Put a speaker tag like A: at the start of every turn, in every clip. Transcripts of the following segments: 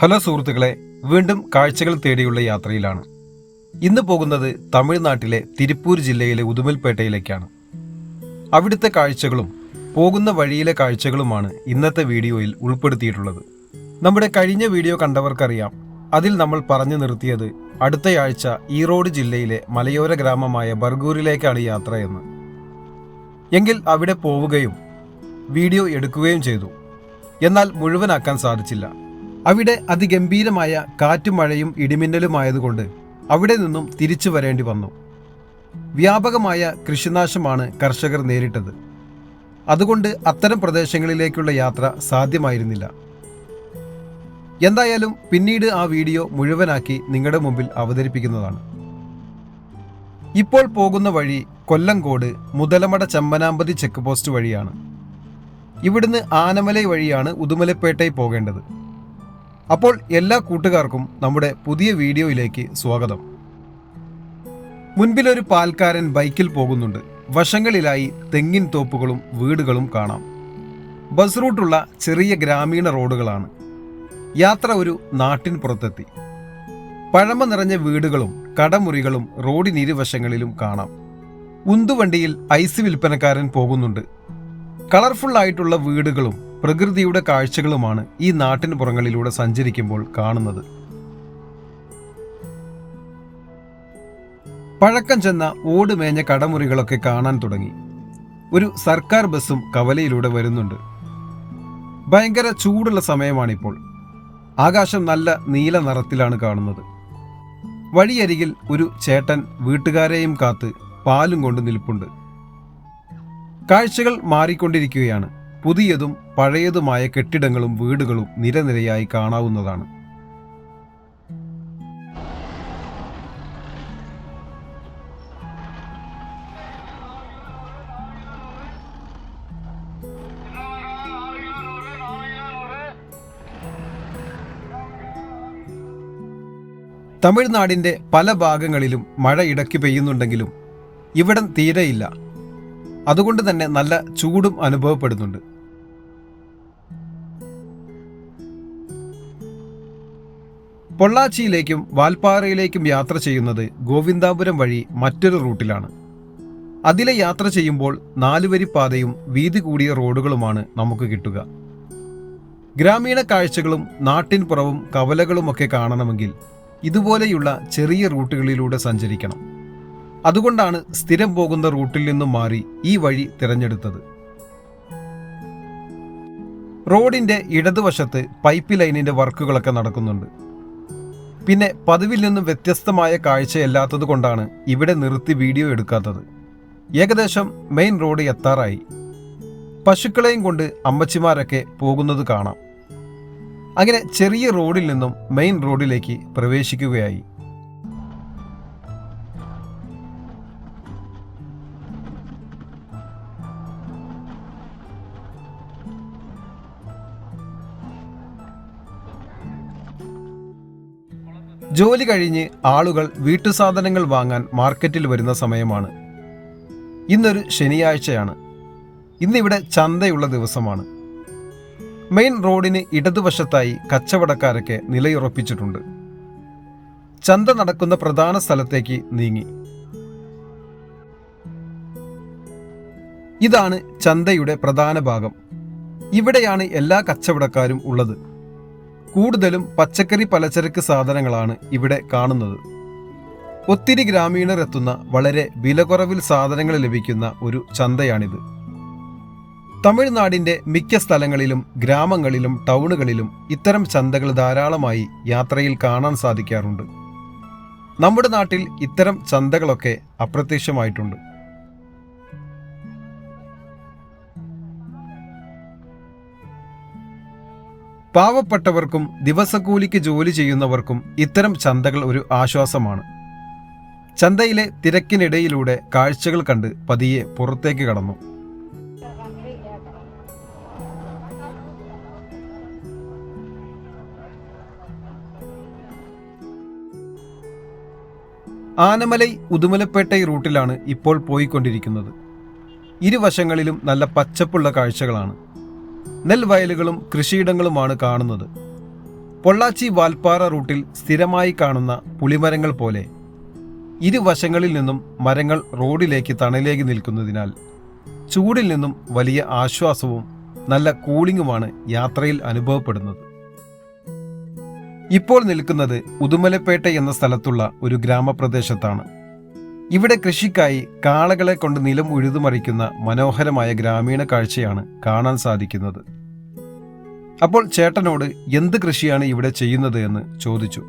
A: Hello സുഹൃത്തുക്കളെ വീണ്ടും കാഴ്ചകൾ തേടിയുള്ള യാത്രയിലാണ്. ഇന്ന് പോകുന്നത് തമിഴ്നാട്ടിലെ തിരുപ്പൂർ ജില്ലയിലെ ഉദുമൽപേട്ടയിലേക്കാണ്. അവിടുത്തെ കാഴ്ചകളും പോകുന്ന വഴിയിലെ കാഴ്ചകളുമാണ് ഇന്നത്തെ വീഡിയോയിൽ ഉൾപ്പെടുത്തിയിട്ടുള്ളത്. നമ്മുടെ കഴിഞ്ഞ വീഡിയോ കണ്ടവർക്കറിയാം അതിൽ നമ്മൾ പറഞ്ഞു നിർത്തിയത് അടുത്തയാഴ്ച ഈറോഡ് ജില്ലയിലെ മലയോര ഗ്രാമമായ ബർഗൂരിലേക്കാണ് യാത്ര എന്ന്. എങ്കിൽ അവിടെ പോവുകയും വീഡിയോ എടുക്കുകയും ചെയ്തു. എന്നാൽ മുഴുവനാക്കാൻ സാധിച്ചില്ല. അവിടെ അതിഗംഭീരമായ കാറ്റും മഴയും ഇടിമിന്നലുമായതുകൊണ്ട് അവിടെ നിന്നും തിരിച്ചു വരേണ്ടി വന്നു. വ്യാപകമായ കൃഷിനാശമാണ് കർഷകർ നേരിട്ടത്. അതുകൊണ്ട് അത്തരം പ്രദേശങ്ങളിലേക്കുള്ള യാത്ര സാധ്യമായിരുന്നില്ല. എന്തായാലും പിന്നീട് ആ വീഡിയോ മുഴുവനാക്കി നിങ്ങളുടെ മുമ്പിൽ അവതരിപ്പിക്കുന്നതാണ്. ഇപ്പോൾ പോകുന്ന വഴി കൊല്ലങ്കോട് മുതലമട ചമ്മനാമ്പതി ചെക്ക് പോസ്റ്റ് വഴിയാണ്. ഇവിടുന്ന് ആനമലൈ വഴിയാണ് ഉദുമലപ്പേട്ടയിൽ പോകേണ്ടത്. അപ്പോൾ എല്ലാ കൂട്ടുകാർക്കും നമ്മുടെ പുതിയ വീഡിയോയിലേക്ക് സ്വാഗതം. മുൻപിലൊരു പാൽക്കാരൻ ബൈക്കിൽ പോകുന്നുണ്ട്. വശങ്ങളിലായി തെങ്ങിൻ തോപ്പുകളും വീടുകളും കാണാം. ബസ് റൂട്ടുള്ള ചെറിയ ഗ്രാമീണ റോഡുകളാണ്. യാത്ര ഒരു നാട്ടിൻ പുറത്തെത്തി. പഴമ നിറഞ്ഞ വീടുകളും കടമുറികളും റോഡിനിരുവശങ്ങളിലും കാണാം. ഉന്തുവണ്ടിയിൽ ഐസ് വിൽപ്പനക്കാരൻ പോകുന്നുണ്ട്. കളർഫുള്ളായിട്ടുള്ള വീടുകളും പ്രകൃതിയുടെ കാഴ്ചകളുമാണ് ഈ നാട്ടിൻ പുറങ്ങളിലൂടെ സഞ്ചരിക്കുമ്പോൾ കാണുന്നത്. പഴക്കം ചെന്ന ഓടുമേഞ്ഞ കടമുറികളൊക്കെ കാണാൻ തുടങ്ങി. ഒരു സർക്കാർ ബസ്സും കവലയിലൂടെ വരുന്നുണ്ട്. ഭയങ്കര ചൂടുള്ള സമയമാണിപ്പോൾ. ആകാശം നല്ല നീല നിറത്തിലാണ് കാണുന്നത്. വഴിയരികിൽ ഒരു ചേട്ടൻ വീട്ടുകാരെയും കാത്ത് പാലും കൊണ്ട് നിൽപ്പുണ്ട്. കാഴ്ചകൾ മാറിക്കൊണ്ടിരിക്കുകയാണ്. പുതിയതും പഴയതുമായ കെട്ടിടങ്ങളും വീടുകളും നിരനിരയായി കാണാവുന്നതാണ്. തമിഴ്നാടിന്റെ പല ഭാഗങ്ങളിലും മഴ ഇടയ്ക്ക് പെയ്യുന്നുണ്ടെങ്കിലും ഇവിടം തീരെയില്ല. അതുകൊണ്ട് തന്നെ നല്ല ചൂടും അനുഭവപ്പെടുന്നുണ്ട്. പൊള്ളാച്ചിയിലേക്കും വാൽപ്പാറയിലേക്കും യാത്ര ചെയ്യുന്നത് ഗോവിന്ദാപുരം വഴി മറ്റൊരു റൂട്ടിലാണ്. അതിലെ യാത്ര ചെയ്യുമ്പോൾ നാലുവരി പാതയും വീതി കൂടിയ റോഡുകളുമാണ് നമുക്ക് കിട്ടുക. ഗ്രാമീണ കാഴ്ചകളും നാട്ടിൻപുറവും കവലകളുമൊക്കെ കാണണമെങ്കിൽ ഇതുപോലെയുള്ള ചെറിയ റൂട്ടുകളിലൂടെ സഞ്ചരിക്കണം. അതുകൊണ്ടാണ് സ്ഥിരം പോകുന്ന റൂട്ടിൽ നിന്നും മാറി ഈ വഴി തിരഞ്ഞെടുത്തത്. റോഡിന്റെ ഇടതുവശത്ത് പൈപ്പ് ലൈനിന്റെ വർക്കുകളൊക്കെ നടക്കുന്നുണ്ട്. പിന്നെ പതിവിൽ നിന്നും വ്യത്യസ്തമായ കാഴ്ചയല്ലാത്തത് കൊണ്ടാണ് ഇവിടെ നിർത്തി വീഡിയോ എടുക്കാത്തത്. ഏകദേശം മെയിൻ റോഡ് എത്താറായി. പശുക്കളെയും കൊണ്ട് അമ്മച്ചിമാരൊക്കെ പോകുന്നത് കാണാം. അങ്ങനെ ചെറിയ റോഡിൽ നിന്നും മെയിൻ റോഡിലേക്ക് പ്രവേശിക്കുകയായി. ജോലി കഴിഞ്ഞ് ആളുകൾ വീട്ടുസാധനങ്ങൾ വാങ്ങാൻ മാർക്കറ്റിൽ വരുന്ന സമയമാണ്. ഇന്നൊരു ശനിയാഴ്ചയാണ്. ഇന്നിവിടെ ചന്തയുള്ള ദിവസമാണ്. മെയിൻ റോഡിന് ഇടതുവശത്തായി കച്ചവടക്കാരൊക്കെ നിലയുറപ്പിച്ചിട്ടുണ്ട്. ചന്ത നടക്കുന്ന പ്രധാന സ്ഥലത്തേക്ക് നീങ്ങി. ഇതാണ് ചന്തയുടെ പ്രധാന ഭാഗം. ഇവിടെയാണ് എല്ലാ കച്ചവടക്കാരും ഉള്ളത്. കൂടുതലും പച്ചക്കറി പലചരക്ക് സാധനങ്ങളാണ് ഇവിടെ കാണുന്നത്. ഒത്തിരി ഗ്രാമീണർ എത്തുന്ന വളരെ വിലകുറവിൽ സാധനങ്ങൾ ലഭിക്കുന്ന ഒരു ചന്തയാണിത്. തമിഴ്നാടിന്റെ മിക്ക സ്ഥലങ്ങളിലും ഗ്രാമങ്ങളിലും ടൗണുകളിലും ഇത്തരം ചന്തകൾ ധാരാളമായി യാത്രയിൽ കാണാൻ സാധിക്കാറുണ്ട്. നമ്മുടെ നാട്ടിൽ ഇത്തരം ചന്തകളൊക്കെ അപ്രത്യക്ഷമായിട്ടുണ്ട്. പാവപ്പെട്ടവർക്കും ദിവസക്കൂലിക്ക് ജോലി ചെയ്യുന്നവർക്കും ഇത്തരം ചന്തകൾ ഒരു ആശ്വാസമാണ്. ചന്തയിലെ തിരക്കിനിടയിലൂടെ കാഴ്ചകൾ കണ്ട് പതിയെ പുറത്തേക്ക് കടന്നു. ആനമലൈ ഉദുമലപ്പേട്ട റൂട്ടിലാണ് ഇപ്പോൾ പോയിക്കൊണ്ടിരിക്കുന്നത്. ഇരുവശങ്ങളിലും നല്ല പച്ചപ്പുള്ള കാഴ്ചകളാണ്. നെൽവയലുകളും കൃഷിയിടങ്ങളുമാണ് കാണുന്നത്. പൊള്ളാച്ചി വാൽപ്പാറ റൂട്ടിൽ സ്ഥിരമായി കാണുന്ന പുളിമരങ്ങൾ പോലെ ഇരുവശങ്ങളിൽ നിന്നും മരങ്ങൾ റോഡിലേക്ക് തണലേക്ക് നിൽക്കുന്നതിനാൽ ചൂടിൽ നിന്നും വലിയ ആശ്വാസവും നല്ല കൂളിംഗുമാണ് യാത്രയിൽ അനുഭവപ്പെടുന്നത്. ഇപ്പോൾ നിൽക്കുന്നത് ഉദുമലപ്പേട്ട എന്ന സ്ഥലത്തുള്ള ഒരു ഗ്രാമപ്രദേശത്താണ്. ഇവിടെ കൃഷിക്കായി കാളകളെ കൊണ്ട് നിലം ഉഴുതുമറിക്കുന്ന മനോഹരമായ ഗ്രാമീണ കാഴ്ചയാണ് കാണാൻ സാധിക്കുന്നത് അപ്പോൾ ചേട്ടനോട് എന്ത് കൃഷിയാണ് ഇവിടെ ചെയ്യുന്നത് എന്ന് ചോദിച്ചു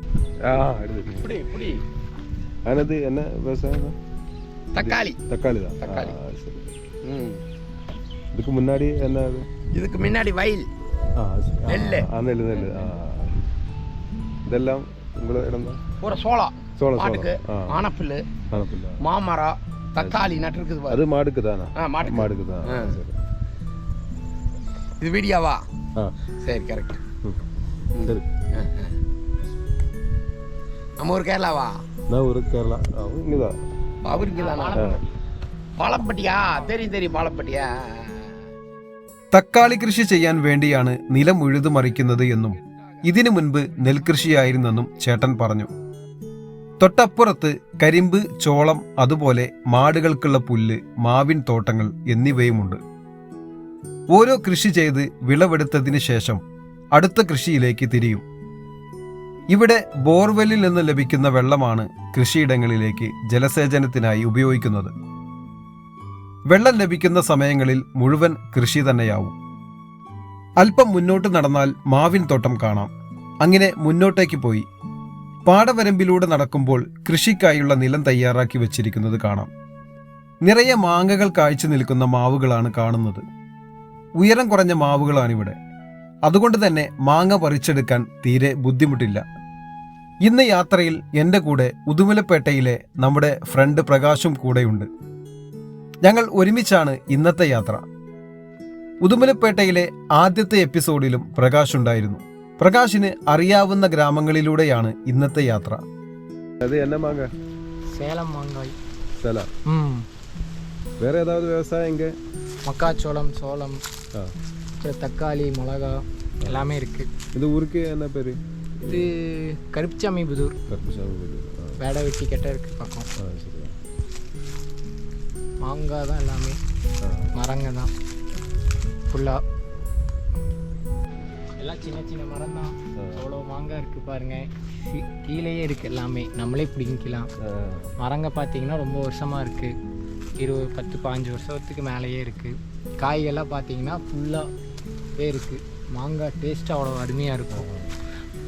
B: ஆ எடுத்து
C: இப்படி இப்படி
B: ஆனது என்ன விவசாயம்
C: தக்காளி
B: தக்காளி தான்
C: தக்காளி.
B: ஆ, சரி
C: ம்.
B: இதுக்கு முன்னாடி என்ன அது
C: இதுக்கு முன்னாடி வயல்
B: ஆ, சரி. ஆ,
C: நெல்லு.
B: ஆ நெல் நெல் ஆ இதெல்லாம் உங்களோட இடம் தான்
C: பூரா சோளம்
B: சோளம்
C: மாட்டுக்கு
B: சோளம் ஆ
C: ஆனப்புல்லு
B: அனுப்பில்ல
C: மாமரம் தக்காளி நட்டுருக்குது பாரு
B: அது மாடுக்கு தானா
C: ஆ மாட்டுக்கு
B: மாடுக்கு தான்
C: ஆ.
B: சரி
C: இது வீடியோவா
B: ஆ
C: சரி கரெக்ட்
B: ம். சரி
C: நம்ம ஊர் கேரளாவா
B: நான் ஒரு கேரளா இங்கே தான்
C: அவருக்கு தானா பாலப்பட்டியா தெரியும் தெரியும் பாலப்பட்டியா
A: തക്കാളി കൃഷി ചെയ്യാൻ വേണ്ടിയാണ് നിലം ഉഴുതുമറിക്കുന്നത് എന്നും ഇതിനു മുൻപ് നെൽകൃഷിയായിരുന്നെന്നും ചേട്ടൻ പറഞ്ഞു തൊട്ടപ്പുറത്ത് കരിമ്പ് ചോളം അതുപോലെ മാടുകൾക്കുള്ള പുല്ല് മാവിൻ തോട്ടങ്ങൾ എന്നിവയുമുണ്ട്. ഓരോ കൃഷി ചെയ്ത് വിളവെടുത്തതിന് ശേഷം അടുത്ത കൃഷിയിലേക്ക് തിരിയും. ഇവിടെ ബോർവെല്ലിൽ നിന്ന് ലഭിക്കുന്ന വെള്ളമാണ് കൃഷിയിടങ്ങളിലേക്ക് ജലസേചനത്തിനായി ഉപയോഗിക്കുന്നത്. വെള്ളം ലഭിക്കുന്ന സമയങ്ങളിൽ മുഴുവൻ കൃഷി തന്നെയാവും. അല്പം മുന്നോട്ട് നടന്നാൽ മാവിൻ തോട്ടം കാണാം. അങ്ങനെ മുന്നോട്ടേക്ക് പോയി പാടവരമ്പിലൂടെ നടക്കുമ്പോൾ കൃഷിക്കായുള്ള നിലം തയ്യാറാക്കി വച്ചിരിക്കുന്നത് കാണാം. നിറയെ മാങ്ങകൾ കാഴ്ചു നിൽക്കുന്ന മാവുകളാണ് കാണുന്നത്. ഉയരം കുറഞ്ഞ മാവുകളാണിവിടെ. അതുകൊണ്ട് തന്നെ മാങ്ങ പറിച്ചെടുക്കാൻ തീരെ ബുദ്ധിമുട്ടില്ല. ഇന്ന് യാത്രയിൽ എന്റെ കൂടെ ഉദുമലപ്പേട്ടയിലെ നമ്മുടെ ഫ്രണ്ട് പ്രകാശും കൂടെയുണ്ട്. ഞങ്ങൾ ഒരുമിച്ചാണ് ഇന്നത്തെ യാത്ര. ഉദുമലപ്പേട്ടയിലെ ആദ്യത്തെ എപ്പിസോഡിലും പ്രകാശ് ഉണ്ടായിരുന്നു പ്രകാശിന് അറിയാവുന്ന ഗ്രാമങ്ങളിലൂടെയാണ് ഇന്നത്തെ യാത്ര
B: அது என்ன மாங்க
D: சேலம் மாங்காய்
B: சலாம்
D: ம்
B: வேற ஏதாவது விவசாயம் இங்கே
D: மக்காச்சோளம் சோளம்
B: ஆ
D: அப்புறம் தக்காளி மிளகா எல்லாமே இருக்குது
B: இந்த ஊருக்கு என்ன பேர்
D: இது கருப்புச்சாமி புதூர்
B: கருப்புசாமி வீடு. ஆ
D: வேடை வெட்டி கெட்ட இருக்குது பக்கம்
B: ஆ சரி
D: மாங்காய் தான் எல்லாமே
B: ஆ
D: மரங்க தான் ஃபுல்லாக எல்லாம் சின்ன சின்ன மரம் தான் அவ்வளோ மாங்காய் இருக்குது பாருங்க. கீ- கீழேயே இருக்குது எல்லாமே. நம்மளே பிடிங்கிக்கலாம். மரங்க பார்த்தீங்கன்னா ரொம்ப வருஷமாக இருக்குது இருபது பத்து பாஞ்சு வருஷத்துக்கு மேலேயே இருக்குது காய்கள்லாம் பார்த்தீங்கன்னா ஃபுல்லாகவே இருக்குது மாங்காய் டேஸ்ட் அவ்வளோ அருமையாக இருக்கும்.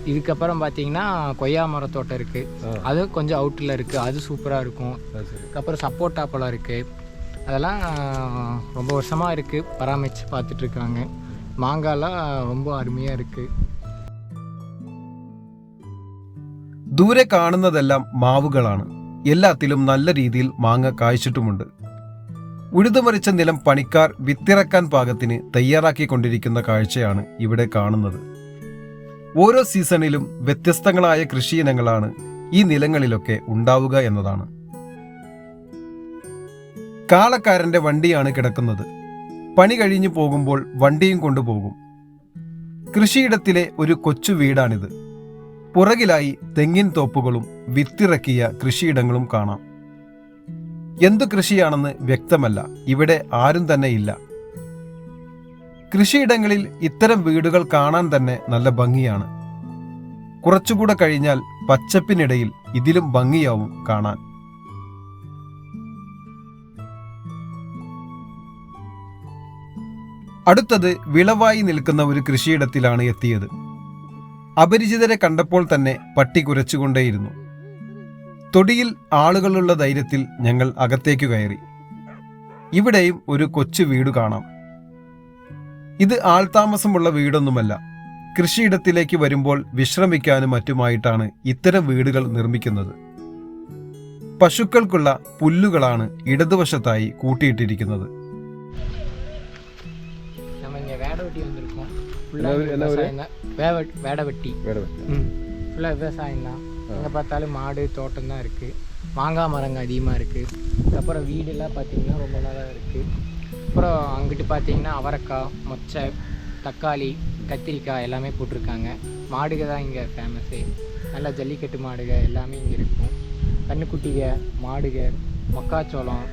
D: இதுக்கப்புறம் பார்த்தீங்கன்னா கொய்யா மரத்தோட்டம் இருக்குது அது கொஞ்சம் அவுட்டில் இருக்குது அது சூப்பராக இருக்கும். அதுக்கப்புறம் சப்போட்டா பழம் இருக்குது அதெல்லாம் ரொம்ப வருஷமாக இருக்குது பராமரித்து பார்த்துட்ருக்காங்க மாங்காய்லாம் ரொம்ப அருமையாக இருக்குது
A: ദൂരെ കാണുന്നതെല്ലാം മാവുകളാണ് എല്ലാത്തിലും നല്ല രീതിയിൽ മാങ്ങ കായ്ച്ചിട്ടുമുണ്ട് ഉഴുതുമറിച്ച നിലം പണിക്കാർ വിത്തിറക്കാൻ പാകത്തിന് തയ്യാറാക്കിക്കൊണ്ടിരിക്കുന്ന കാഴ്ചയാണ് ഇവിടെ കാണുന്നത് ഓരോ സീസണിലും വ്യത്യസ്തങ്ങളായ കൃഷിയിനങ്ങളാണ് ഈ നിലങ്ങളിലൊക്കെ ഉണ്ടാവുക എന്നതാണ് കാളക്കാരന്റെ വണ്ടിയാണ് കിടക്കുന്നത് പണി കഴിഞ്ഞു പോകുമ്പോൾ വണ്ടിയും കൊണ്ടുപോകും. കൃഷിയിടത്തിലെ ഒരു കൊച്ചു വീടാണിത്. പുറകിലായി തെങ്ങിൻ തോപ്പുകളും വിത്തിറക്കിയ കൃഷിയിടങ്ങളും കാണാം. എന്തു കൃഷിയാണെന്ന് വ്യക്തമല്ല. ഇവിടെ ആരും തന്നെ ഇല്ല. കൃഷിയിടങ്ങളിൽ ഇത്തരം വീടുകൾ കാണാൻ തന്നെ നല്ല ഭംഗിയാണ്. കുറച്ചുകൂടെ കഴിഞ്ഞാൽ പച്ചപ്പിനിടയിൽ ഇതിലും ഭംഗിയാവും കാണാൻ. അടുത്തത് വിളവായി നിൽക്കുന്ന ഒരു കൃഷിയിടത്തിലാണ് എത്തിയത്. അപരിചിതരെ കണ്ടപ്പോൾ തന്നെ പട്ടി കുരച്ചുകൊണ്ടേയിരുന്നു. തൊടിയിൽ ആളുകളുള്ള ധൈര്യത്തിൽ ഞങ്ങൾ അകത്തേക്ക് കയറി. ഇവിടെയും ഒരു കൊച്ചു വീട് കാണാം. ഇത് ആൾതാമസമുള്ള വീടൊന്നുമല്ല. കൃഷിയിടത്തിലേക്ക് വരുമ്പോൾ വിശ്രമിക്കാനും മറ്റുമായിട്ടാണ് ഇത്തരം വീടുകൾ നിർമ്മിക്കുന്നത്. പശുക്കൾക്കുള്ള പുല്ലുകളാണ് ഇടതുവശത്തായി കൂട്ടിയിട്ടിരിക്കുന്നത്.
B: ஊரு?
D: விவசாயம் தான். வேவை ஃபுல்லாக விவசாயம் தான். எங்கே பார்த்தாலும் மாடு தோட்டம் தான் இருக்குது மாங்காய் மரங்க அதிகமாக இருக்குது அப்புறம் வீடெல்லாம் பார்த்தீங்கன்னா ரொம்ப நல்லா இருக்குது அப்புறம் அங்கிட்டு பார்த்தீங்கன்னா அவரைக்காய் மொச்சை தக்காளி கத்திரிக்காய் எல்லாமே போட்டிருக்காங்க. மாடுக தான் இங்கே ஃபேமஸே நல்லா ஜல்லிக்கட்டு மாடுக எல்லாமே இங்கே இருக்கும். கண்ணுக்குட்டிக மாடுக மக்காச்சோளம்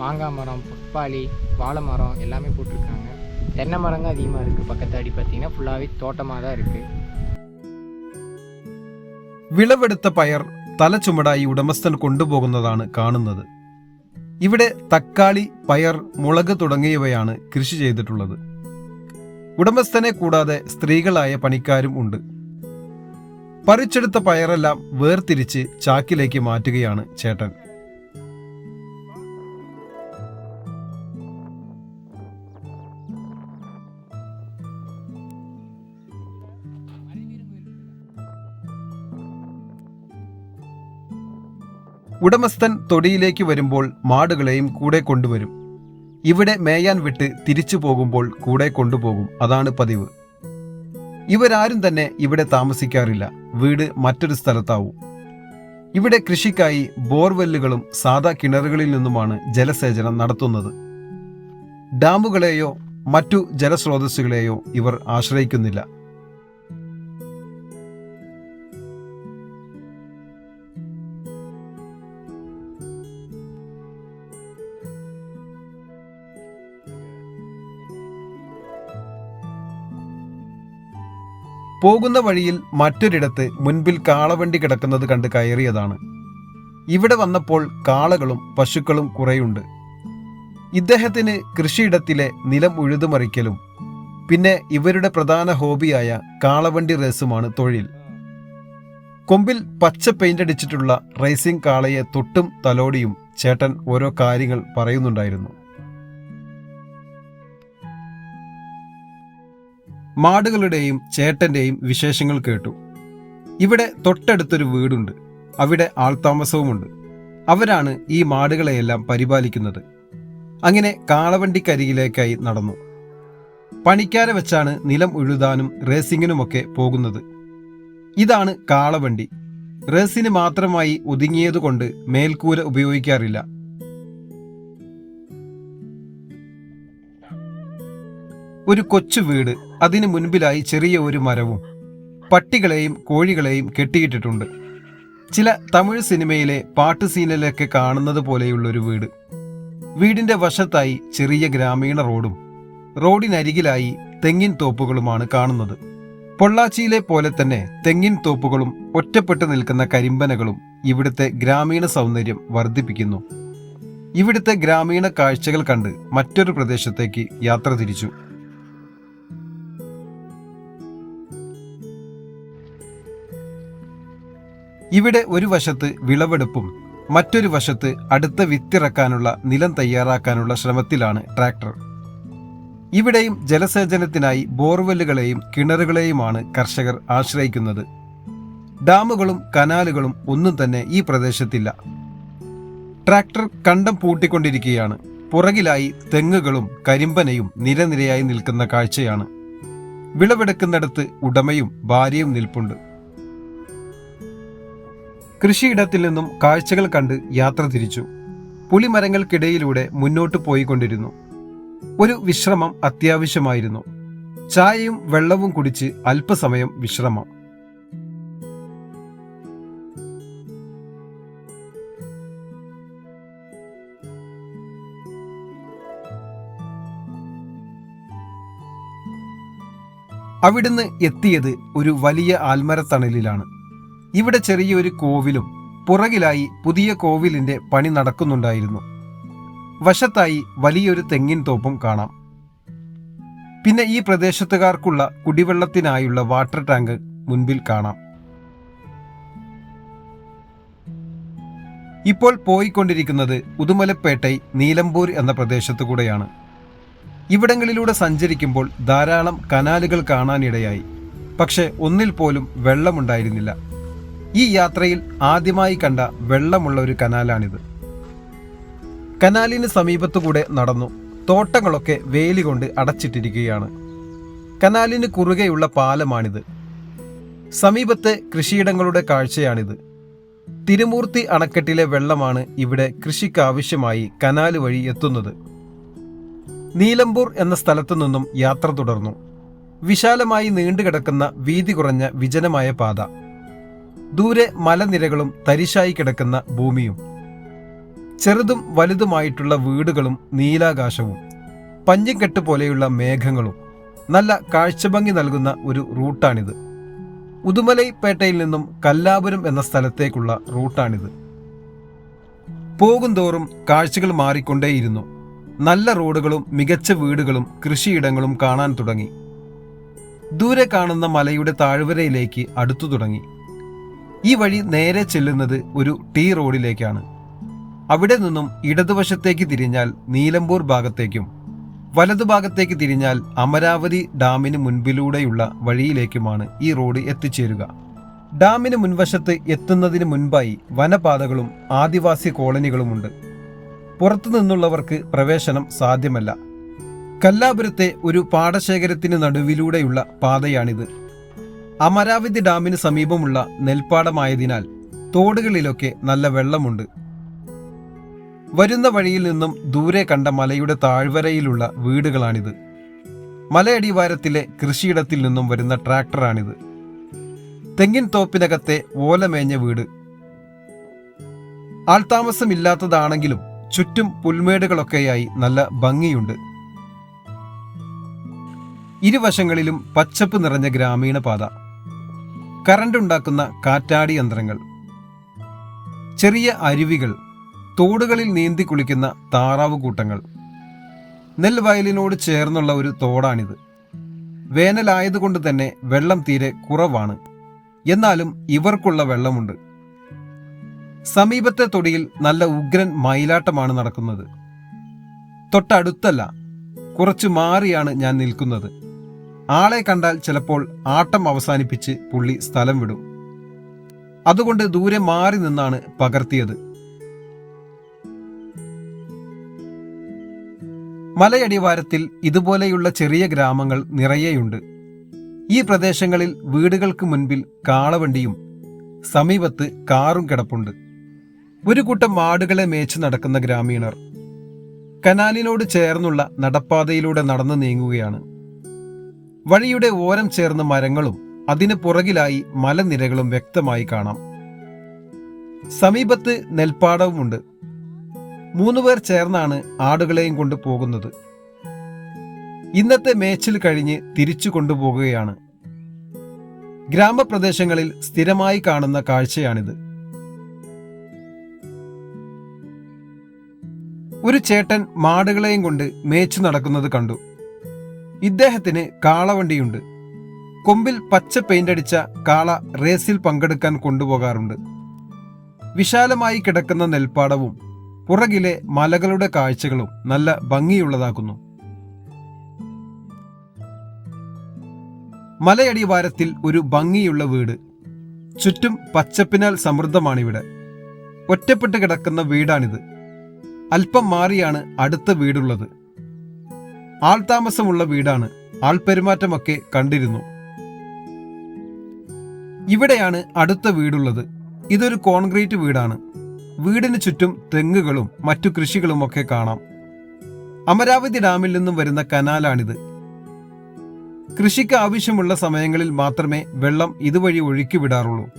D: மாங்காய் மரம் பப்பாளி வாழை மரம் எல்லாமே போட்டிருக்காங்க. தென்னை மரங்க அதிகமாக இருக்குது பக்கத்தாடி பார்த்தீங்கன்னா ஃபுல்லாகவே தோட்டமாக தான் இருக்குது
A: വിളവെടുത്ത പയർ തലച്ചുമടായി ഉടമസ്ഥൻ കൊണ്ടുപോകുന്നതാണ് കാണുന്നത് ഇവിടെ തക്കാളി പയർ മുളക് തുടങ്ങിയവയാണ് കൃഷി ചെയ്തിട്ടുള്ളത് ഉടമസ്ഥനെ കൂടാതെ സ്ത്രീകളായ പണിക്കാരും ഉണ്ട് പറിച്ചെടുത്ത പയറെല്ലാം വേർതിരിച്ച് ചാക്കിലേക്ക് മാറ്റുകയാണ് ചേട്ടൻ ഉടമസ്ഥൻ തൊടിയിലേക്ക് വരുമ്പോൾ മാടുകളെയും കൂടെ കൊണ്ടുവരും. ഇവിടെ മേയാൻ വിട്ട് തിരിച്ചു പോകുമ്പോൾ കൂടെ കൊണ്ടുപോകും. അതാണ് പതിവ്. ഇവരാരും തന്നെ ഇവിടെ താമസിക്കാറില്ല. വീട് മറ്റൊരു സ്ഥലത്താവും. ഇവിടെ കൃഷിക്കായി ബോർവെല്ലുകളും സാധാ കിണറുകളിൽ നിന്നുമാണ് ജലസേചനം നടത്തുന്നത്. ഡാമുകളെയോ മറ്റു ജലസ്രോതസ്സുകളെയോ ഇവർ ആശ്രയിക്കുന്നില്ല. പോകുന്ന വഴിയിൽ മറ്റൊരിടത്ത് മുൻപിൽ കാളവണ്ടി കിടക്കുന്നത് കണ്ട് കയറിയതാണ്. ഇവിടെ വന്നപ്പോൾ കാളകളും പശുക്കളും കുറെയുണ്ട്. ഇദ്ദേഹത്തിന് കൃഷിയിടത്തിലെ നിലം ഉഴുതുമറിക്കലും പിന്നെ ഇവരുടെ പ്രധാന ഹോബിയായ കാളവണ്ടി റേസുമാണ് തൊഴിൽ. കൊമ്പിൽ പച്ച പെയിന്റ് അടിച്ചിട്ടുള്ള റേസിംഗ് കാളയെ തൊട്ടും തലോടിയും ചേട്ടൻ ഓരോ കാര്യങ്ങൾ പറയുന്നുണ്ടായിരുന്നു. മാടുകളുടെയും ചേട്ടന്റെയും വിശേഷങ്ങൾ കേട്ടു. ഇവിടെ തൊട്ടടുത്തൊരു വീടുണ്ട്. അവിടെ ആൾതാമസവുമുണ്ട്. അവരാണ് ഈ മാടുകളെയെല്ലാം പരിപാലിക്കുന്നത്. അങ്ങനെ കാളവണ്ടിക്കരികിലേക്കായി നടന്നു. പണിക്കാരെ വെച്ചാണ് നിലം ഉഴുതാനും റേസിങ്ങിനുമൊക്കെ പോകുന്നത്. ഇതാണ് കാളവണ്ടി. റേസിന് മാത്രമായി ഒതുങ്ങിയതുകൊണ്ട് മേൽക്കൂര ഉപയോഗിക്കാറില്ല. ഒരു കൊച്ചു വീട് അതിനു മുൻപിലായി ചെറിയ ഒരു മരവും പട്ടികളെയും കോഴികളെയും കെട്ടിയിട്ടിട്ടുണ്ട്. ചില തമിഴ് സിനിമയിലെ പാട്ട് സീനിലൊക്കെ കാണുന്നത് പോലെയുള്ളൊരു വീട്. വീടിന്റെ വശത്തായി ചെറിയ ഗ്രാമീണ റോഡും റോഡിനരികിലായി തെങ്ങിൻ തോപ്പുകളുമാണ് കാണുന്നത്. പൊള്ളാച്ചിയിലെ പോലെ തന്നെ തെങ്ങിൻ തോപ്പുകളും ഒറ്റപ്പെട്ടു നിൽക്കുന്ന കരിമ്പനകളും ഇവിടുത്തെ ഗ്രാമീണ സൗന്ദര്യം വർദ്ധിപ്പിക്കുന്നു. ഇവിടുത്തെ ഗ്രാമീണ കാഴ്ചകൾ കണ്ട് മറ്റൊരു പ്രദേശത്തേക്ക് യാത്ര തിരിച്ചു. ഇവിടെ ഒരു വശത്ത് വിളവെടുപ്പും മറ്റൊരു വശത്ത് അടുത്ത വിത്തിറക്കാനുള്ള നിലം തയ്യാറാക്കാനുള്ള ശ്രമത്തിലാണ് ട്രാക്ടർ. ഇവിടെയും ജലസേചനത്തിനായി ബോർവെല്ലുകളെയും കിണറുകളെയുമാണ് കർഷകർ ആശ്രയിക്കുന്നത്. ഡാമുകളും കനാലുകളും ഒന്നും തന്നെ ഈ പ്രദേശത്തില്ല. ട്രാക്ടർ കണ്ടം പൂട്ടിക്കൊണ്ടിരിക്കുകയാണ്. പുറകിലായി തെങ്ങുകളും കരിമ്പനയും നിരനിരയായി നിൽക്കുന്ന കാഴ്ചയാണ്. വിളവെടുക്കുന്നിടത്ത് ഉടമയും ഭാര്യയും നിൽപ്പുണ്ട്. കൃഷിയിടത്തിൽ നിന്നും കാഴ്ചകൾ കണ്ട് യാത്ര തിരിച്ചു. പുളിമരങ്ങൾക്കിടയിലൂടെ മുന്നോട്ട് പോയിക്കൊണ്ടിരുന്നു. ഒരു വിശ്രമം അത്യാവശ്യമായിരുന്നു. ചായയും വെള്ളവും കുടിച്ച് അല്പസമയം വിശ്രമം. അവിടുന്ന് എത്തിയത് ഒരു വലിയ ആൽമരത്തണലിലാണ്. ഇവിടെ ചെറിയൊരു കോവിലും പുറകിലായി പുതിയ കോവിലിന്റെ പണി നടക്കുന്നുണ്ടായിരുന്നു. വശത്തായി വലിയൊരു തെങ്ങിൻ തോപ്പും കാണാം. പിന്നെ ഈ പ്രദേശത്തുകാർക്കുള്ള കുടിവെള്ളത്തിനായുള്ള വാട്ടർ ടാങ്ക് മുൻപിൽ കാണാം. ഇപ്പോൾ പോയിക്കൊണ്ടിരിക്കുന്നത് ഉദുമലപ്പേട്ടൈ നീലമ്പൂർ എന്ന പ്രദേശത്തു കൂടെയാണ്. ഇവിടങ്ങളിലൂടെ സഞ്ചരിക്കുമ്പോൾ ധാരാളം കനാലുകൾ കാണാനിടയായി. പക്ഷെ ഒന്നിൽ പോലും വെള്ളമുണ്ടായിരുന്നില്ല. ഈ യാത്രയിൽ ആദ്യമായി കണ്ട വെള്ളമുള്ള ഒരു കനാലാണിത്. കനാലിന് സമീപത്തുകൂടെ നടന്നു തോട്ടങ്ങളൊക്കെ വേലി കൊണ്ട് അടച്ചിട്ടിരിക്കുകയാണ്. കനാലിന് കുറുകെയുള്ള പാലമാണിത്. സമീപത്തെ കൃഷിയിടങ്ങളുടെ കാഴ്ചയാണിത്. തിരുമൂർത്തി അണക്കെട്ടിലെ വെള്ളമാണ് ഇവിടെ കൃഷിക്കാവശ്യമായി കനാൽ വഴി എത്തുന്നത്. നീലമ്പൂർ എന്ന സ്ഥലത്തു നിന്നും യാത്ര തുടർന്നു. വിശാലമായി നീണ്ടുകിടക്കുന്ന വീതി കുറഞ്ഞ വിജനമായ പാത. ദൂരെ മലനിരകളും തരിശായി കിടക്കുന്ന ഭൂമിയും. ചെറുതും വലുതുമായിട്ടുള്ള വീടുകളും നീലാകാശവും. പഞ്ഞിക്കെട്ട് പോലെയുള്ള മേഘങ്ങളും. നല്ല കാഴ്ചഭംഗി നൽകുന്ന ഒരു റൂട്ടാണിത്. ഉദുമലൈപ്പേട്ടയിൽ നിന്നും കല്ലാപുരം എന്ന സ്ഥലത്തേക്കുള്ള റൂട്ടാണിത്. പോകുന്തോറും കാഴ്ചകൾ മാറിക്കൊണ്ടേയിരുന്നു. നല്ല റോഡുകളും മികച്ച വീടുകളും കൃഷിയിടങ്ങളും കാണാൻ തുടങ്ങി. ദൂരെ കാണുന്ന മലയുടെ താഴ്വരയിലേക്ക് അടുത്തു തുടങ്ങി. ഈ വഴി നേരെ ചെല്ലുന്നത് ഒരു ടീ റോഡിലേക്കാണ്. അവിടെ നിന്നും ഇടതുവശത്തേക്ക് തിരിഞ്ഞാൽ നീലമ്പൂർ ഭാഗത്തേക്കും വലതുഭാഗത്തേക്ക് തിരിഞ്ഞാൽ അമരാവതി ഡാമിന് മുൻപിലൂടെയുള്ള വഴിയിലേക്കുമാണ് ഈ റോഡ് എത്തിച്ചേരുക. ഡാമിന് മുൻവശത്ത് എത്തുന്നതിന് മുൻപായി വനപാതകളും ആദിവാസി കോളനികളുമുണ്ട്. പുറത്തു നിന്നുള്ളവർക്ക് പ്രവേശനം സാധ്യമല്ല. കല്ലാപുരത്തെ ഒരു പാടശേഖരത്തിന് നടുവിലൂടെയുള്ള പാതയാണിത്. അമരാവതി ഡാമിന് സമീപമുള്ള നെൽപ്പാടമായതിനാൽ തോടുകളിലൊക്കെ നല്ല വെള്ളമുണ്ട്. വരുന്ന വഴിയിൽ നിന്നും ദൂരെ കണ്ട മലയുടെ താഴ്വരയിലുള്ള വീടുകളാണിത്. മലയടിവാരത്തിലെ കൃഷിയിടത്തിൽ നിന്നും വരുന്ന ട്രാക്ടറാണിത്. തെങ്ങിൻ തോപ്പിനകത്തെ ഓലമേഞ്ഞ വീട്. ആൾതാമസമില്ലാത്തതാണെങ്കിലും ചുറ്റും പുൽമേടുകളൊക്കെയായി നല്ല ഭംഗിയുണ്ട്. ഇരുവശങ്ങളിലും പച്ചപ്പ് നിറഞ്ഞ ഗ്രാമീണ പാത കറണ്ട് ഉണ്ടാക്കുന്ന കാറ്റാടി യന്ത്രങ്ങൾ. ചെറിയ അരുവികൾ തോടുകളിൽ നീന്തി കുളിക്കുന്ന താറാവ് കൂട്ടങ്ങൾ. നെൽവയലിനോട് ചേർന്നുള്ള ഒരു തോടാണിത്. വേനലായതുകൊണ്ട് തന്നെ വെള്ളം തീരെ കുറവാണ്. എന്നാലും ഇവർക്കുള്ള വെള്ളമുണ്ട്. സമീപത്തെ തൊടിയിൽ നല്ല ഉഗ്രൻ മയിലാട്ടമാണ് നടക്കുന്നത്. തൊട്ടടുത്തല്ല കുറച്ചു മാറിയാണ് ഞാൻ നിൽക്കുന്നത്. ആളെ കണ്ടാൽ ചിലപ്പോൾ ആട്ടം അവസാനിപ്പിച്ച് പുള്ളി സ്ഥലം വിടും. അതുകൊണ്ട് ദൂരെ മാറി നിന്നാണ് പകർത്തിയത്. മലയടിവാരത്തിൽ ഇതുപോലെയുള്ള ചെറിയ ഗ്രാമങ്ങൾ നിറയെയുണ്ട്. ഈ പ്രദേശങ്ങളിൽ വീടുകൾക്ക് മുൻപിൽ കാളവണ്ടിയും സമീപത്ത് കാറും കിടപ്പുണ്ട്. ഒരു കൂട്ടം ആടുകളെ മേച്ച് നടക്കുന്ന ഗ്രാമീണർ. കനാലിനോട് ചേർന്നുള്ള നടപ്പാതയിലൂടെ നടന്നു നീങ്ങുകയാണ്. വഴിയുടെ ഓരം ചേർന്ന മരങ്ങളും അതിന് പുറകിലായി മലനിരകളും വ്യക്തമായി കാണാം. സമീപത്ത് നെൽപ്പാടവുമുണ്ട് മൂന്നുപേർ ചേർന്നാണ് ആടുകളെയും കൊണ്ട് പോകുന്നത്. ഇന്നത്തെ മേച്ചിൽ കഴിഞ്ഞ് തിരിച്ചു കൊണ്ടുപോകുകയാണ്. ഗ്രാമപ്രദേശങ്ങളിൽ സ്ഥിരമായി കാണുന്ന കാഴ്ചയാണിത്. ഒരു ചേട്ടൻ മാടുകളെയും കൊണ്ട് മേച്ചു നടക്കുന്നത് കണ്ടു. ഇദ്ദേഹത്തിന് കാളവണ്ടിയുണ്ട്. കൊമ്പിൽ പച്ച പെയിന്റ് അടിച്ച കാള റേസിൽ പങ്കെടുക്കാൻ കൊണ്ടുപോകാറുണ്ട്. വിശാലമായി കിടക്കുന്ന നെൽപ്പാടവും പുറകിലെ മലകളുടെ കാഴ്ചകളും നല്ല ഭംഗിയുള്ളതാക്കുന്നു. മലയടിവാരത്തിൽ ഒരു ഭംഗിയുള്ള വീട്. ചുറ്റും പച്ചപ്പിനാൽ സമൃദ്ധമാണിവിടെ. ഒറ്റപ്പെട്ട് കിടക്കുന്ന വീടാണിത്. അല്പം മാറിയാണ് അടുത്ത വീടുള്ളത്. ആൾതാമസമുള്ള വീടാണ് ആൾപെരുമാറ്റമൊക്കെ കണ്ടിരുന്നു. ഇവിടെയാണ് അടുത്ത വീടുള്ളത്. ഇതൊരു കോൺക്രീറ്റ് വീടാണ്. വീടിന് ചുറ്റും തെങ്ങുകളും മറ്റു കൃഷികളുമൊക്കെ കാണാം. അമരാവതി ഡാമിൽ നിന്നും വരുന്ന കനാലാണിത്. കൃഷിക്ക് ആവശ്യമുള്ള സമയങ്ങളിൽ മാത്രമേ വെള്ളം ഇതുവഴി ഒഴുക്കി വിടാറുള്ളൂ.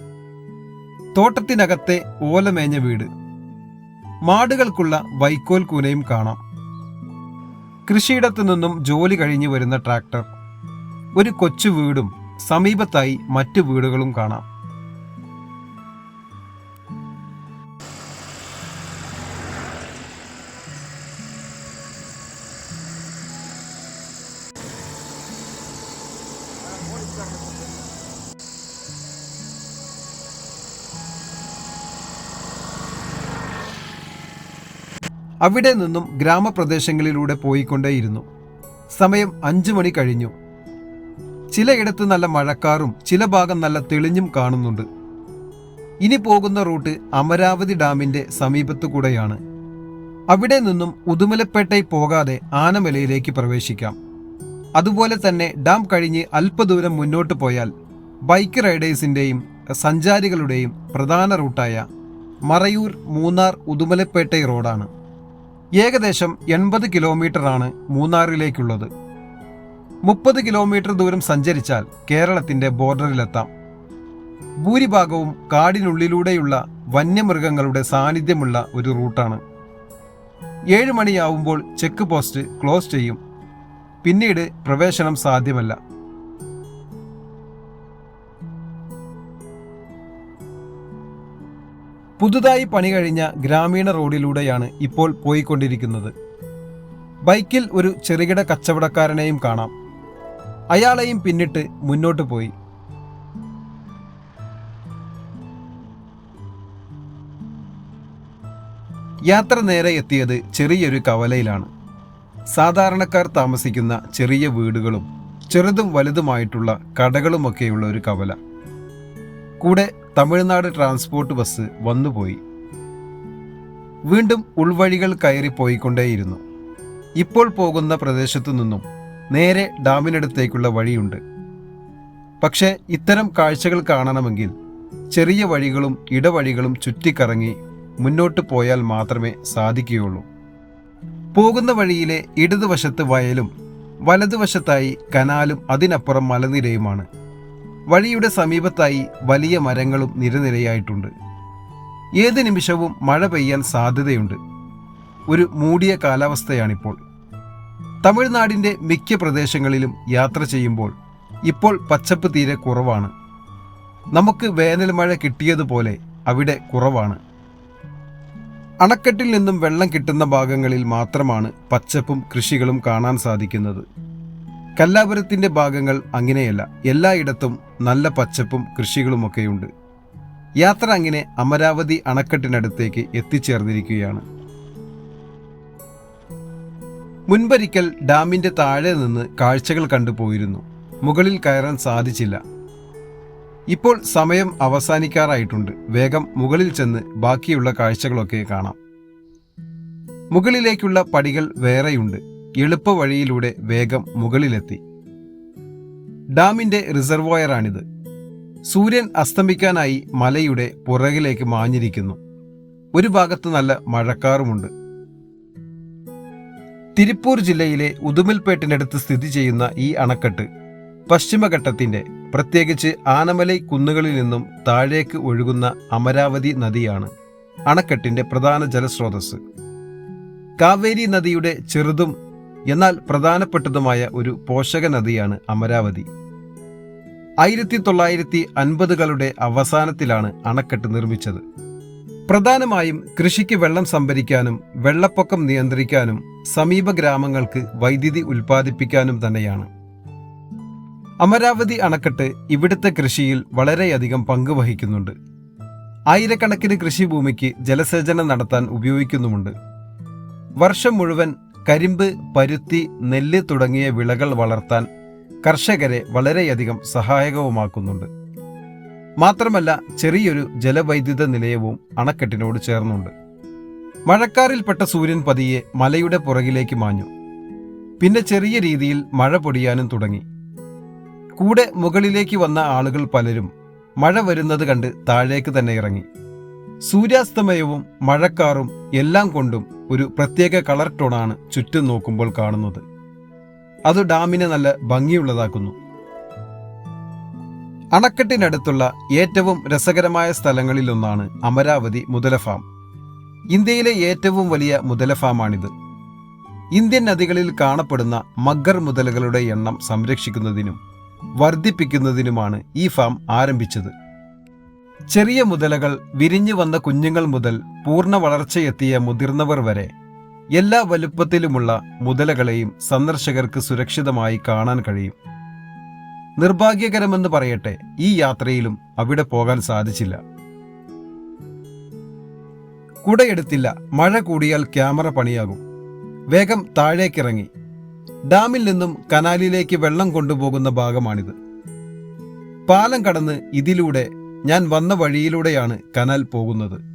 A: തോട്ടത്തിനകത്തെ ഓലമേഞ്ഞ വീട്. മാടുകൾക്കുള്ള വൈക്കോൽ കൂനയും കാണാം. കൃഷിയിടത്തു നിന്നും ജോലി കഴിഞ്ഞു വരുന്ന ട്രാക്ടർ. ഒരു കൊച്ചു വീടും സമീപത്തായി മറ്റു വീടുകളും കാണാം. അവിടെ നിന്നും ഗ്രാമപ്രദേശങ്ങളിലൂടെ പോയിക്കൊണ്ടേയിരുന്നു. സമയം അഞ്ചു മണി കഴിഞ്ഞു. ചിലയിടത്ത് നല്ല മഴക്കാറും ചില ഭാഗം നല്ല തെളിഞ്ഞും കാണുന്നുണ്ട്. ഇനി പോകുന്ന റൂട്ട് അമരാവതി ഡാമിന്റെ സമീപത്തു കൂടെയാണ് അവിടെ നിന്നും ഉദുമലപ്പേട്ടയിൽ പോകാതെ ആനമലയിലേക്ക് പ്രവേശിക്കാം. അതുപോലെ തന്നെ ഡാം കഴിഞ്ഞ് അല്പദൂരം മുന്നോട്ട് പോയാൽ ബൈക്ക് റൈഡേഴ്സിന്റെയും സഞ്ചാരികളുടെയും പ്രധാന റൂട്ടായ മറയൂർ മൂന്നാർ ഉദുമലപ്പേട്ടൈ റോഡാണ്. ഏകദേശം എൺപത് കിലോമീറ്ററാണ് മൂന്നാറിലേക്കുള്ളത്. മുപ്പത് കിലോമീറ്റർ ദൂരം സഞ്ചരിച്ചാൽ കേരളത്തിന്റെ ബോർഡറിലെത്താം. ഭൂരിഭാഗവും കാടിനുള്ളിലൂടെയുള്ള വന്യമൃഗങ്ങളുടെ സാന്നിധ്യമുള്ള ഒരു റൂട്ടാണ്. ഏഴ് മണിയാവുമ്പോൾ ചെക്ക് പോസ്റ്റ് ക്ലോസ് ചെയ്യും. പിന്നീട് പ്രവേശനം സാധ്യമല്ല. പുതുതായി പണി കഴിഞ്ഞ ഗ്രാമീണ റോഡിലൂടെയാണ് ഇപ്പോൾ പോയിക്കൊണ്ടിരിക്കുന്നത്. ബൈക്കിൽ ഒരു ചെറുകിട കച്ചവടക്കാരനെയും കാണാം. അയാളെയും പിന്നിട്ട് മുന്നോട്ട് പോയി. യാത്ര നേരെ എത്തിയത് ചെറിയൊരു കവലയിലാണ്. സാധാരണക്കാർ താമസിക്കുന്ന ചെറിയ വീടുകളും ചെറുതും വലുതുമായിട്ടുള്ള കടകളുമൊക്കെയുള്ള ഒരു കവല. കൂടെ തമിഴ്നാട് ട്രാൻസ്പോർട്ട് ബസ് വന്നുപോയി. വീണ്ടും ഉൾവഴികൾ കയറി പോയിക്കൊണ്ടേയിരുന്നു. ഇപ്പോൾ പോകുന്ന പ്രദേശത്തു നിന്നും നേരെ ഡാമിനടുത്തേക്കുള്ള വഴിയുണ്ട്. പക്ഷേ ഇത്തരം കാഴ്ചകൾ കാണണമെങ്കിൽ ചെറിയ വഴികളും ഇടവഴികളും ചുറ്റിക്കറങ്ങി മുന്നോട്ട് പോയാൽ മാത്രമേ സാധിക്കുകയുള്ളൂ. പോകുന്ന വഴിയിലെ ഇടതുവശത്ത് വയലും വലതുവശത്തായി കനാലും അതിനപ്പുറം മലനിരയുമാണ്. വഴിയുടെ സമീപത്തായി വലിയ മരങ്ങളും നിരനിരയായിട്ടുണ്ട്. ഏത് നിമിഷവും മഴ പെയ്യാൻ സാധ്യതയുണ്ട്. ഒരു മൂടിയ കാലാവസ്ഥയാണിപ്പോൾ. തമിഴ്നാടിന്റെ മിക്ക പ്രദേശങ്ങളിലും യാത്ര ചെയ്യുമ്പോൾ ഇപ്പോൾ പച്ചപ്പ് തീരെ കുറവാണ്. നമുക്ക് വേനൽ മഴ കിട്ടിയതുപോലെ അവിടെ കുറവാണ്. അണക്കെട്ടിൽ നിന്നും വെള്ളം കിട്ടുന്ന ഭാഗങ്ങളിൽ മാത്രമാണ് പച്ചപ്പും കൃഷികളും കാണാൻ സാധിക്കുന്നത്. കല്ലാപുരത്തിന്റെ ഭാഗങ്ങൾ അങ്ങനെയല്ല. എല്ലായിടത്തും നല്ല പച്ചപ്പും കൃഷികളുമൊക്കെയുണ്ട് യാത്ര അങ്ങനെ അമരാവതി അണക്കെട്ടിനടുത്തേക്ക് എത്തിച്ചേർന്നിരിക്കുകയാണ്. മുൻപൊരിക്കൽ ഡാമിന്റെ താഴെ നിന്ന് കാഴ്ചകൾ കണ്ടുപോയിരുന്നു മുകളിൽ കയറാൻ സാധിച്ചില്ല. ഇപ്പോൾ സമയം അവസാനിക്കാറായിട്ടുണ്ട്. വേഗം മുകളിൽ ചെന്ന് ബാക്കിയുള്ള കാഴ്ചകളൊക്കെ കാണാം. മുകളിലേക്കുള്ള പടികൾ വേറെയുണ്ട്. എളുപ്പ വഴിയിലൂടെ വേഗം മുകളിലെത്തി. ഡാമിന്റെ റിസർവോയറാണിത്. സൂര്യൻ അസ്തമിക്കാനായി മലയുടെ പുറകിലേക്ക് മാഞ്ഞിരിക്കുന്നു. ഒരു ഭാഗത്ത് നല്ല മഴക്കാറുമുണ്ട്. തിരുപ്പൂർ ജില്ലയിലെ ഉദുമൽപേട്ടിനടുത്ത് സ്ഥിതി ചെയ്യുന്ന ഈ അണക്കെട്ട് പശ്ചിമഘട്ടത്തിന്റെ പ്രത്യേകിച്ച് ആനമലൈ കുന്നുകളിൽ നിന്നും താഴേക്ക് ഒഴുകുന്ന അമരാവതി നദിയാണ് അണക്കെട്ടിന്റെ പ്രധാന ജലസ്രോതസ് കാവേരി നദിയുടെ ചെറുതും എന്നാൽ പ്രധാനപ്പെട്ടതുമായ ഒരു പോഷക നദിയാണ് അമരാവതി. ആയിരത്തി തൊള്ളായിരത്തി അൻപതുകളുടെ അവസാനത്തിലാണ് അണക്കെട്ട് നിർമ്മിച്ചത്. പ്രധാനമായും കൃഷിക്ക് വെള്ളം സംഭരിക്കാനും വെള്ളപ്പൊക്കം നിയന്ത്രിക്കാനും സമീപ ഗ്രാമങ്ങൾക്ക് വൈദ്യുതി ഉൽപ്പാദിപ്പിക്കാനും തന്നെയാണ്. അമരാവതി അണക്കെട്ട് ഇവിടുത്തെ കൃഷിയിൽ വളരെയധികം പങ്കുവഹിക്കുന്നുണ്ട് ആയിരക്കണക്കിന് കൃഷിഭൂമിക്ക് ജലസേചനം നടത്താൻ ഉപയോഗിക്കുന്നുമുണ്ട്. വർഷം മുഴുവൻ കരിമ്പ് പരുത്തി നെല്ല് തുടങ്ങിയ വിളകൾ വളർത്താൻ കർഷകരെ വളരെയധികം സഹായകവുമാക്കുന്നുണ്ട്. മാത്രമല്ല ചെറിയൊരു ജലവൈദ്യുത നിലയവും അണക്കെട്ടിനോട് ചേർന്നുണ്ട്. മഴക്കാറിൽപ്പെട്ട സൂര്യൻ പതിയെ മലയുടെ പുറകിലേക്ക് മാഞ്ഞു. പിന്നെ ചെറിയ രീതിയിൽ മഴ പൊടിയാനും തുടങ്ങി. കൂടെ മുകളിലേക്ക് വന്ന ആളുകൾ പലരും മഴ വരുന്നത് കണ്ട് താഴേക്ക് തന്നെ ഇറങ്ങി. സൂര്യാസ്തമയവും മഴക്കാറും എല്ലാം കൊണ്ടും ഒരു പ്രത്യേക കളർ ടോണാണ് ചുറ്റും നോക്കുമ്പോൾ കാണുന്നത്. അത് ഡാമിനെ നല്ല ഭംഗിയുള്ളതാക്കുന്നു. അണക്കെട്ടിനടുത്തുള്ള ഏറ്റവും രസകരമായ സ്ഥലങ്ങളിലൊന്നാണ് അമരാവതി മുതല ഫാം. ഇന്ത്യയിലെ ഏറ്റവും വലിയ മുതല ഫാമാണിത്. ഇന്ത്യൻ നദികളിൽ കാണപ്പെടുന്ന മഗ്ഗർ മുതലകളുടെ എണ്ണം സംരക്ഷിക്കുന്നതിനും വർദ്ധിപ്പിക്കുന്നതിനുമാണ് ഈ ഫാം ആരംഭിച്ചത്. ചെറിയ മുതലകൾ വിരിഞ്ഞു വന്ന കുഞ്ഞുങ്ങൾ മുതൽ പൂർണ വളർച്ചയെത്തിയ മുതിർന്നവർ വരെ എല്ലാ വലുപ്പത്തിലുമുള്ള മുതലകളെയും സന്ദർശകർക്ക് സുരക്ഷിതമായി കാണാൻ കഴിയും. നിർഭാഗ്യകരമെന്ന് പറയട്ടെ ഈ യാത്രയിലും അവിടെ പോകാൻ സാധിച്ചില്ല. കുടയെടുത്തില്ല മഴ കൂടിയാൽ ക്യാമറ പണിയാകും. വേഗം താഴേക്കിറങ്ങി. ഡാമിൽ നിന്നും കനാലിലേക്ക് വെള്ളം കൊണ്ടുപോകുന്ന ഭാഗമാണിത്. പാലം കടന്ന് ഇതിലൂടെ ഞാൻ വന്ന വഴിയിലൂടെയാണ് കനാൽ പോകുന്നത്.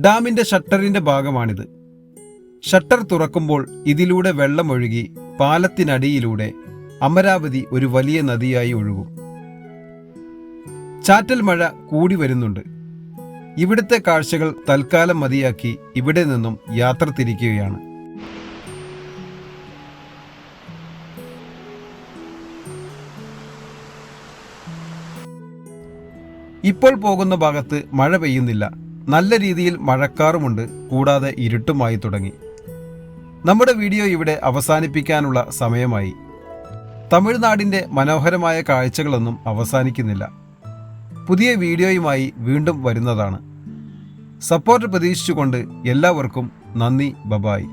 A: ഡാമിന്റെ ഷട്ടറിന്റെ ഭാഗമാണിത്. ഷട്ടർ തുറക്കുമ്പോൾ ഇതിലൂടെ വെള്ളമൊഴുകി പാലത്തിനടിയിലൂടെ അമരാവതി ഒരു വലിയ നദിയായി ഒഴുകും. ചാറ്റൽ മഴ കൂടി വരുന്നുണ്ട്. ഇവിടുത്തെ കാഴ്ചകൾ തൽക്കാലം മതിയാക്കി ഇവിടെ നിന്നും യാത്ര തിരിക്കുകയാണ്. ഇപ്പോൾ പോകുന്ന ഭാഗത്ത് മഴ പെയ്യുന്നില്ല. നല്ല രീതിയിൽ മഴക്കാറുമുണ്ട് കൂടാതെ ഇരുട്ടുമായി തുടങ്ങി. നമ്മുടെ വീഡിയോ ഇവിടെ അവസാനിപ്പിക്കാനുള്ള സമയമായി. തമിഴ്നാടിന്റെ മനോഹരമായ കാഴ്ചകളൊന്നും അവസാനിക്കുന്നില്ല. പുതിയ വീഡിയോയുമായി വീണ്ടും വരുന്നതാണ്. സപ്പോർട്ട് പ്രതീക്ഷിച്ചുകൊണ്ട് എല്ലാവർക്കും നന്ദി ബബായ്.